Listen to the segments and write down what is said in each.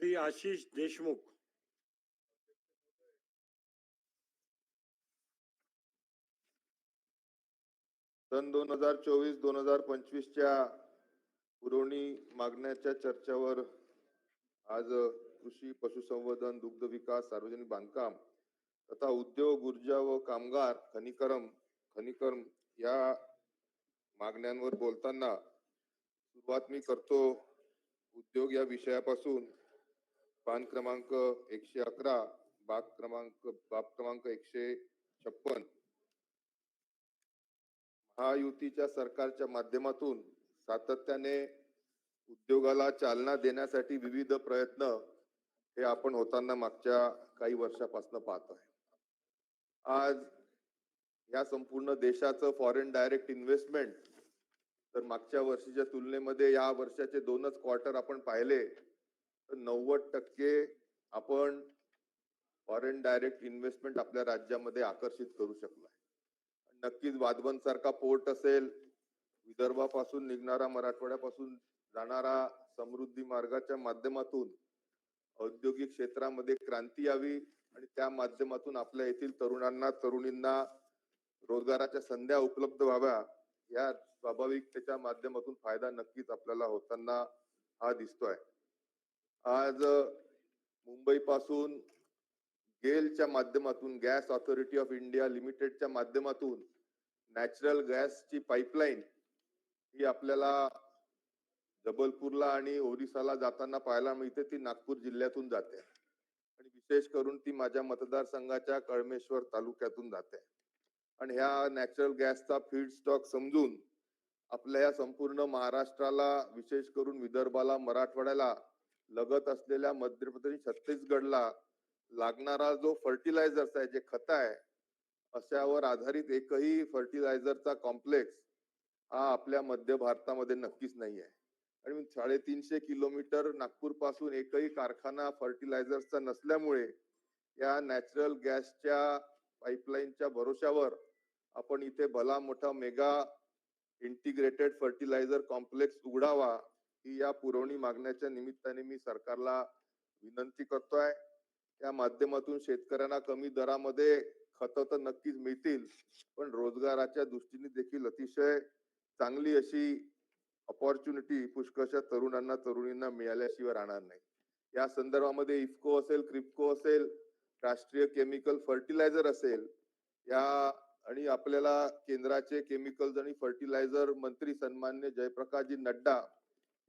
श्री आशिष देशमुख सन दोन हजार चोवीस दोन हजार पंचवीसच्या पुरवणी मागण्याच्या चर्चेवर आज कृषी पशुसंवर्धन दुग्ध विकास सार्वजनिक बांधकाम तथा उद्योग ऊर्जा व कामगार खनिकरम खनिकर्म या मागण्यांवर बोलताना सुरुवात मी करतो उद्योग या विषयापासून. पान क्रमांक एकशे अकरा बाग क्रमांक बाब क्रमांक एकशे छप्पन. महायुतीच्या सरकारच्या माध्यमातून सातत्याने उद्योगाला चालना देण्यासाठी विविध प्रयत्न हे आपण होताना मागच्या काही वर्षापासून पाहत आहे. आज या संपूर्ण देशाचं फॉरेन डायरेक्ट इन्व्हेस्टमेंट तर मागच्या वर्षीच्या तुलनेमध्ये या वर्षाचे दोनच क्वार्टर आपण पाहिले नव्वद टक्के आपण फॉरेन डायरेक्ट इन्व्हेस्टमेंट आपल्या राज्यामध्ये आकर्षित करू शकलो नक्कीच वाधवन सारखा पोर्ट असेल विदर्भापासून निघणारा मराठवाड्यापासून जाणारा समृद्धी मार्गाच्या माध्यमातून औद्योगिक क्षेत्रामध्ये क्रांती यावी आणि त्या माध्यमातून आपल्या येथील तरुणांना तरुणींना रोजगाराच्या संध्या उपलब्ध व्हाव्या या स्वाभाविकतेच्या माध्यमातून फायदा नक्कीच आपल्याला होताना हा दिसतोय. आज मुंबई पासून गेलच्या माध्यमातून गॅस ऑथॉरिटी ऑफ इंडिया लिमिटेडच्या माध्यमातून नॅचरल गॅसची पाईपलाईन ही आपल्याला जबलपूरला आणि ओरिसाला जाताना पाहायला मिळते. ती नागपूर जिल्ह्यातून जाते आणि विशेष करून ती माझ्या मतदारसंघाच्या कळमेश्वर तालुक्यातून जाते. आणि ह्या नॅचरल गॅसचा फीड स्टॉक समजून आपल्या या संपूर्ण महाराष्ट्राला विशेष करून विदर्भाला मराठवाड्याला लगत असलेल्या मध्य प्रदेश छत्तीसगडला लागणारा जो फर्टिलायझर्स आहे जे खत आहे अशावर आधारित एकही फर्टिलायझरचा कॉम्प्लेक्स हा आपल्या मध्य भारतामध्ये नक्कीच नाही आहे. आणि साडेतीनशे किलोमीटर नागपूरपासून एकही कारखाना फर्टिलायझरचा नसल्यामुळे या नॅचरल गॅसच्या पाईपलाईनच्या भरोशावर आपण इथे भला मोठा मेगा इंटिग्रेटेड फर्टिलायझर कॉम्प्लेक्स उघडावा ही या पुरवणी मागण्याच्या निमित्ताने मी सरकारला विनंती करतोय. या माध्यमातून शेतकऱ्यांना कमी दरामध्ये खत तर नक्कीच मिळतील पण रोजगाराच्या दृष्टीने देखील अतिशय चांगली अशी अपॉर्च्युनिटी पुष्कळशा तरुणांना तरुणींना मिळाल्याशिवाय राहणार नाही. या संदर्भामध्ये इफको असेल क्रिप्को असेल राष्ट्रीय केमिकल फर्टिलायझर असेल या आणि आपल्याला केंद्राचे केमिकल्स आणि फर्टिलायझर मंत्री सन्मान्य जयप्रकाशजी नड्डा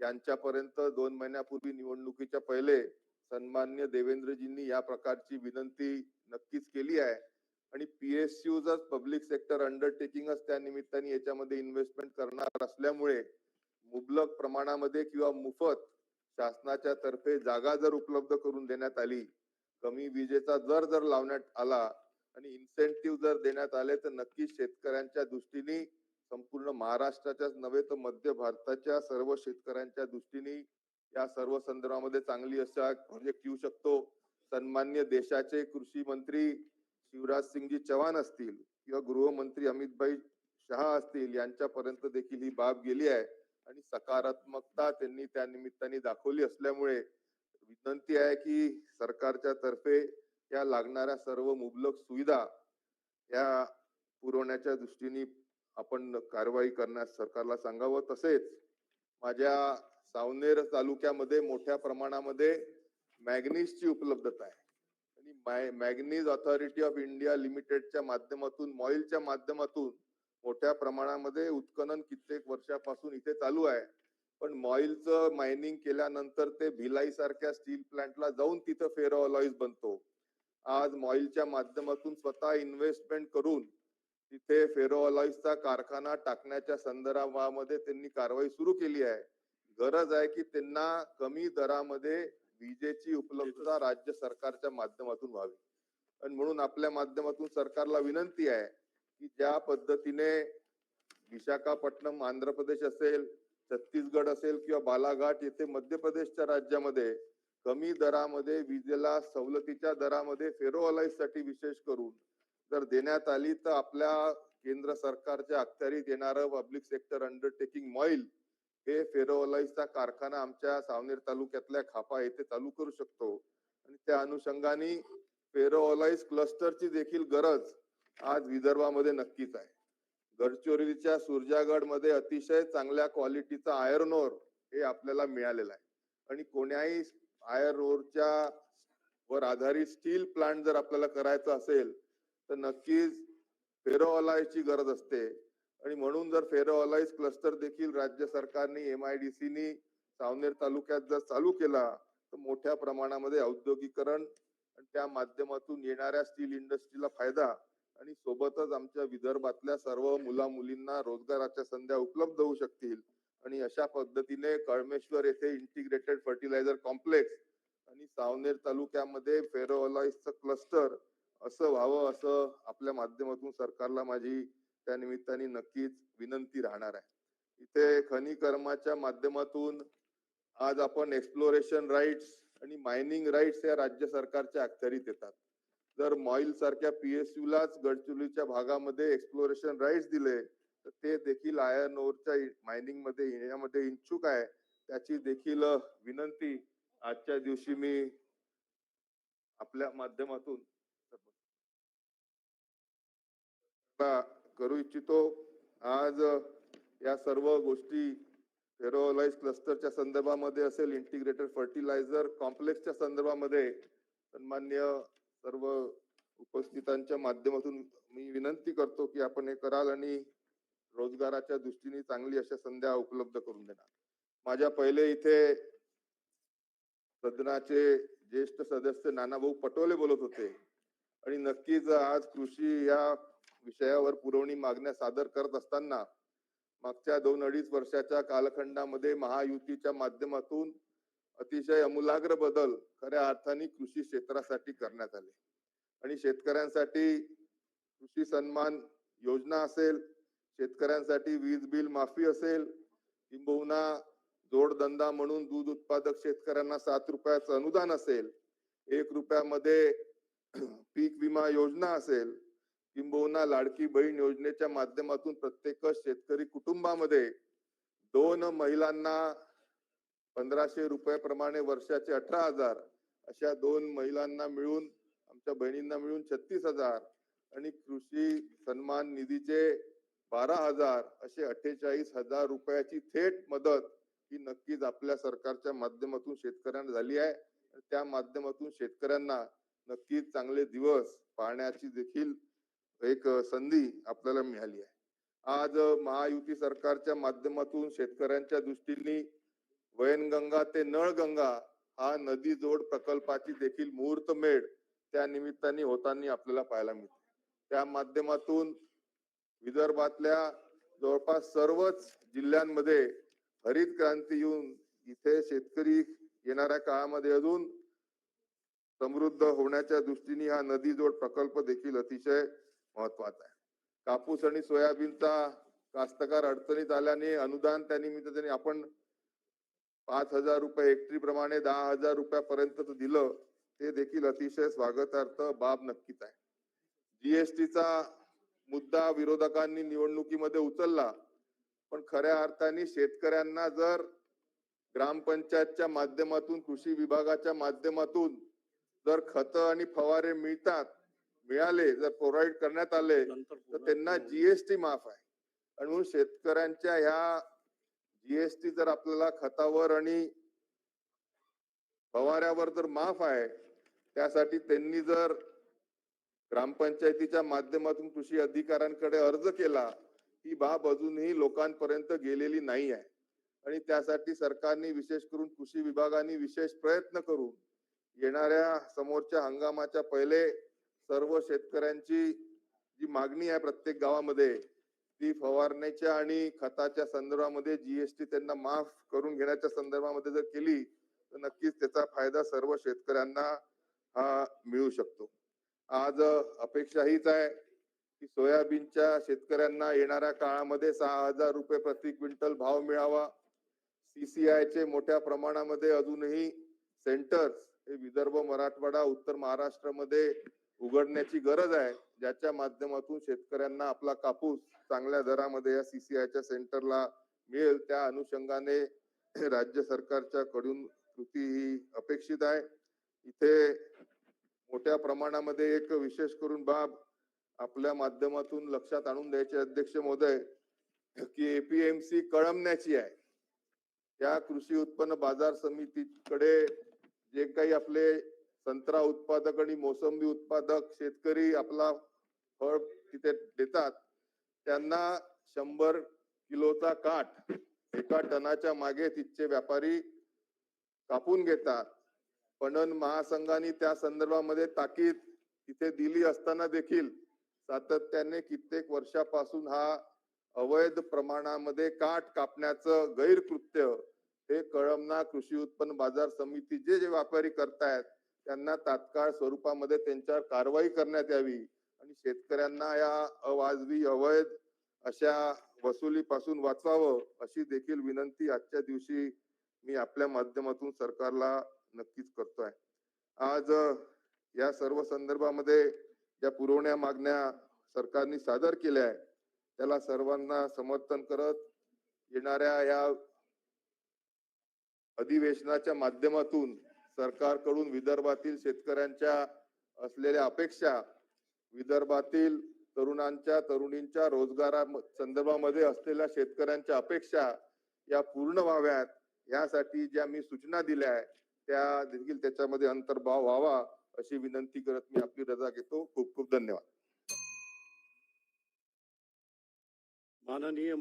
यांच्यापर्यंत दोन महिन्यापूर्वी निवडणुकीच्या पहिले सन्मान्य देवेंद्रजींनी या प्रकारची विनंती नक्कीच केली आहे. आणि पीएसयू पब्लिक सेक्टर अंडरटेकिंगच त्या निमित्ताने याच्यामध्ये इन्व्हेस्टमेंट करणार असल्यामुळे मुबलक प्रमाणामध्ये किंवा मुफत शासनाच्या तर्फे जागा जर उपलब्ध करून देण्यात आली कमी विजेचा दर जर लावण्यात आला आणि इन्सेंटिव्ह जर देण्यात आले तर नक्कीच शेतकऱ्यांच्या दृष्टीने संपूर्ण महाराष्ट्राच्याच नव्हे तर मध्य भारताच्या सर्व शेतकऱ्यांच्या दृष्टीने या सर्व संदर्भामध्ये चांगली असा प्रोजेक्ट येऊ शकतो. सन्मान्य देशाचे कृषी मंत्री शिवराज सिंगजी चव्हाण असतील किंवा गृहमंत्री अमितभाई शहा असतील यांच्यापर्यंत देखील ही बाब गेली आहे. आणि सकारात्मकता त्यांनी त्या निमित्ताने दाखवली असल्यामुळे विनंती आहे की सरकारच्या तर्फे या लागणाऱ्या सर्व मुबलक सुविधा या पुरवण्याच्या दृष्टीने आपण कारवाई करण्यास सरकारला सांगावं तसेच माझ्या सावनेर तालुक्यामध्ये मोठ्या प्रमाणामध्ये मॅग्नीजची उपलब्धता आहे. आणि मॅग्नीज ऑथॉरिटी ऑफ इंडिया लिमिटेडच्या माध्यमातून मॉइलच्या माध्यमातून मोठ्या प्रमाणामध्ये उत्खनन कित्येक वर्षापासून इथे चालू आहे. पण मॉइलचं मायनिंग केल्यानंतर ते भिलाई सारख्या स्टील प्लांटला जाऊन तिथं फेरो बनतो. आज मॉइलच्या माध्यमातून स्वतः इन्व्हेस्टमेंट करून तिथे फेरो अलॉईजचा कारखाना टाकण्याच्या संदर्भामध्ये त्यांनी कारवाई सुरू केली आहे. गरज आहे की त्यांना कमी दरामध्ये विजेची उपलब्धता राज्य सरकारच्या माध्यमातून व्हावी. आणि म्हणून आपल्या माध्यमातून सरकारला विनंती आहे की ज्या पद्धतीने विशाखापट्टणम आंध्र प्रदेश असेल छत्तीसगड असेल किंवा बालाघाट येथे मध्य प्रदेशच्या राज्यामध्ये कमी दरामध्ये विजेला सवलतीच्या दरामध्ये फेरो साठी विशेष करून जर देण्यात आली तर आपल्या केंद्र सरकारच्या अखत्यारीत येणारं पब्लिक सेक्टर अंडरटेकिंग मॉईल हे फेरोअलाईजचा कारखाना आमच्या सावनेर तालुक्यातल्या खापा येथे चालू करू शकतो. आणि त्या अनुषंगाने फेरोअलाईज क्लस्टरची देखील गरज आज विदर्भामध्ये नक्कीच आहे. गडचिरोलीच्या सुरजागडमध्ये अतिशय चांगल्या क्वालिटीचा आयर्न ओर हे आपल्याला मिळालेलं आहे. आणि कोण्याही आयर्न ओरच्या वर आधारित स्टील प्लांट जर आपल्याला करायचं असेल तर नक्कीच फेरोअलाईजची गरज असते. आणि म्हणून जर फेरोअलाईज क्लस्टर देखील राज्य सरकारने एम आय डी सीनी सावनेर तालुक्यात जर चालू केला तर मोठ्या प्रमाणामध्ये औद्योगिकरण आणि त्या माध्यमातून येणाऱ्या स्टील इंडस्ट्रीला फायदा आणि सोबतच आमच्या विदर्भातल्या सर्व मुला मुलींना रोजगाराच्या संध्या उपलब्ध होऊ शकतील. आणि अशा पद्धतीने कळमेश्वर येथे इंटिग्रेटेड फर्टिलायझर कॉम्प्लेक्स आणि सावनेर तालुक्यामध्ये फेरोअलाईजचं क्लस्टर असं व्हावं असं आपल्या माध्यमातून सरकारला माझी त्या निमित्ताने नक्कीच विनंती राहणार आहे. इथे खनिकर्माच्या माध्यमातून आज आपण एक्सप्लोरेशन राईट्स आणि मायनिंग राईट्स या राज्य सरकारच्या अखत्यारीत येतात. जर मॉईल सारख्या पीएसयू लाच गडचिरोलीच्या भागामध्ये एक्सप्लोरेशन राईट्स दिले तर ते देखील आयर्न ओरच्या मायनिंगमध्ये येण्यामध्ये इच्छुक आहे. त्याची देखील विनंती आजच्या दिवशी मी आपल्या माध्यमातून करू इच्छितो. आज या सर्व गोष्टी फेरोलाइज क्लस्टरच्या संदर्भामध्ये असेल इंटिग्रेटेड फर्टिलायझर कॉम्प्लेक्सच्या संदर्भामध्ये सन्मान्य सर्व उपस्थितांच्या माध्यमातून मी विनंती करतो की आपण हे कराल आणि रोजगाराच्या दृष्टीने चांगली अशा संध्या उपलब्ध करून देणार. माझ्या पहिले इथे सदनाचे ज्येष्ठ सदस्य नानाभाऊ पटोले बोलत होते. आणि नक्कीच आज कृषी या विषयावर पुरवणी मागण्या सादर करत असताना मागच्या दोन अडीच वर्षाच्या कालखंडामध्ये महायुतीच्या माध्यमातून अतिशय अमूलाग्र बदल खऱ्या अर्थाने कृषी क्षेत्रासाठी करण्यात आले. आणि शेतकऱ्यांसाठी कृषी सन्मान योजना असेल शेतकऱ्यांसाठी वीज बिल माफी असेल किंबहुना जोडधंदा म्हणून दूध उत्पादक शेतकऱ्यांना सात रुपयाचं अनुदान असेल एक रुपयामध्ये पीक विमा योजना असेल किंबहुना लाडकी बहीण योजनेच्या माध्यमातून प्रत्येक शेतकरी कुटुंबामध्ये दोन महिलांना पंधराशे रुपयाप्रमाणे वर्षाचे अठरा हजार अशा दोन महिलांना मिळून आमच्या बहिणींना मिळून छत्तीस हजार आणि कृषी सन्मान निधीचे बारा हजार असे अठ्ठेचाळीस हजार रुपयाची थेट मदत ही नक्कीच आपल्या सरकारच्या माध्यमातून शेतकऱ्यांना झाली आहे. त्या माध्यमातून शेतकऱ्यांना नक्कीच चांगले दिवस पाहण्याची देखील एक संधी आपल्याला मिळाली आहे. आज महायुती सरकारच्या माध्यमातून शेतकऱ्यांच्या दृष्टीने वयनगंगा ते नळगंगा हा नदी जोड प्रकल्पाची देखील मुहूर्तमेढ त्या निमित्ताने होताना आपल्याला पाहायला मिळते. त्या माध्यमातून विदर्भातल्या जवळपास सर्वच जिल्ह्यांमध्ये हरित क्रांती येऊन इथे शेतकरी येणाऱ्या काळामध्ये अजून समृद्ध होण्याच्या दृष्टीने हा नदी जोड प्रकल्प देखील अतिशय महत्त्वाचा आहे. कापूस आणि सोयाबीनचा कास्तकार अडचणीत आल्याने अनुदान त्या निमित्त त्यांनी आपण पाच हजार रुपये हेक्टरी प्रमाणे दहा हजार रुपयापर्यंत दिलं ते देखील अतिशय स्वागतार्थ बाब नक्कीच आहे. जीएसटीचा मुद्दा विरोधकांनी निवडणुकीमध्ये उचलला पण खऱ्या अर्थाने शेतकऱ्यांना जर ग्रामपंचायतच्या माध्यमातून कृषी विभागाच्या माध्यमातून जर खत आणि फवारे मिळतात मिळाले जर प्रोव्हाइड करण्यात आले तर त्यांना जीएसटी माफ आहे. आणि म्हणून शेतकऱ्यांच्या ह्या जीएसटी जर आपल्याला खतावर आणि फवाऱ्यावर जर माफ आहे त्यासाठी त्यांनी जर ग्रामपंचायतीच्या माध्यमातून कृषी अधिकाऱ्यांकडे अर्ज केला ही बाब अजूनही लोकांपर्यंत गेलेली नाही आहे. आणि त्यासाठी सरकारने विशेष करून कृषी विभागाने विशेष प्रयत्न करून येणाऱ्या समोरच्या हंगामाच्या पहिले सर्व शेतकऱ्यांची जी मागणी आहे प्रत्येक गावामध्ये ती फवारण्याच्या आणि खताच्या संदर्भामध्ये जीएसटी त्यांना माफ करून घेण्याच्या संदर्भामध्ये जर केली तर नक्कीच त्याचा फायदा सर्व शेतकऱ्यांना हा मिळू शकतो. आज अपेक्षा हीच आहे की सोयाबीनच्या शेतकऱ्यांना येणाऱ्या काळामध्ये सहा हजार रुपये प्रति क्विंटल भाव मिळावा. सीसीआय चे मोठ्या प्रमाणामध्ये अजूनही सेंटर्स हे विदर्भ मराठवाडा उत्तर महाराष्ट्रामध्ये उघडण्याची गरज आहे ज्याच्या माध्यमातून शेतकऱ्यांना आपला कापूस चांगल्या दरामध्ये या सीसीआयच्या सेंटरला मिळेल त्या अनुषंगाने राज्य सरकारच्या कडून कृती ही अपेक्षित आहे. इथे मोठ्या प्रमाणामध्ये एक विशेष करून बाब आपल्या माध्यमातून लक्षात आणून द्यायचे अध्यक्ष महोदय की एपीएमसी कळमण्याची आहे. त्या कृषी उत्पन्न बाजार समितीकडे जे काही आपले संत्रा उत्पादक आणि मोसंबी उत्पादक शेतकरी आपला फळ तिथे देतात. त्यांना शंभर किलोचा काठ एका टनाच्या मागे तिथचे व्यापारी कापून घेतात. पणन महासंघाने त्या संदर्भामध्ये ताकीद तिथे दिली असताना देखील सातत्याने कित्येक वर्षापासून हा अवैध प्रमाणामध्ये काठ कापण्याचं गैरकृत्य हे कळमना कृषी उत्पन्न बाजार समिती जे जे व्यापारी करतायत त्यांना तात्काळ स्वरूपामध्ये त्यांच्यावर कारवाई करण्यात यावी आणि शेतकऱ्यांना या अवाजवी अवैध अशा वसुलीपासून वाचवावं अशी देखील विनंती आजच्या दिवशी मी आपल्या माध्यमातून सरकारला नक्कीच करतोय. आज या सर्व संदर्भामध्ये ज्या पुरवण्या मागण्या सरकारने सादर केल्या आहे त्याला सर्वांना समर्थन करत येणाऱ्या या अधिवेशनाच्या माध्यमातून सरकारकडून विदर्भातील शेतकऱ्यांच्या असलेल्या अपेक्षा विदर्भातील तरुणांच्या तरुणींच्या रोजगारा संदर्भामध्ये असलेल्या शेतकऱ्यांच्या अपेक्षा या पूर्ण व्हाव्यात यासाठी ज्या मी सूचना दिल्या आहे त्या देखील त्याच्यामध्ये अंतर्भाव व्हावा अशी विनंती करत मी आपली रजा घेतो. खूप खूप धन्यवाद. माननीय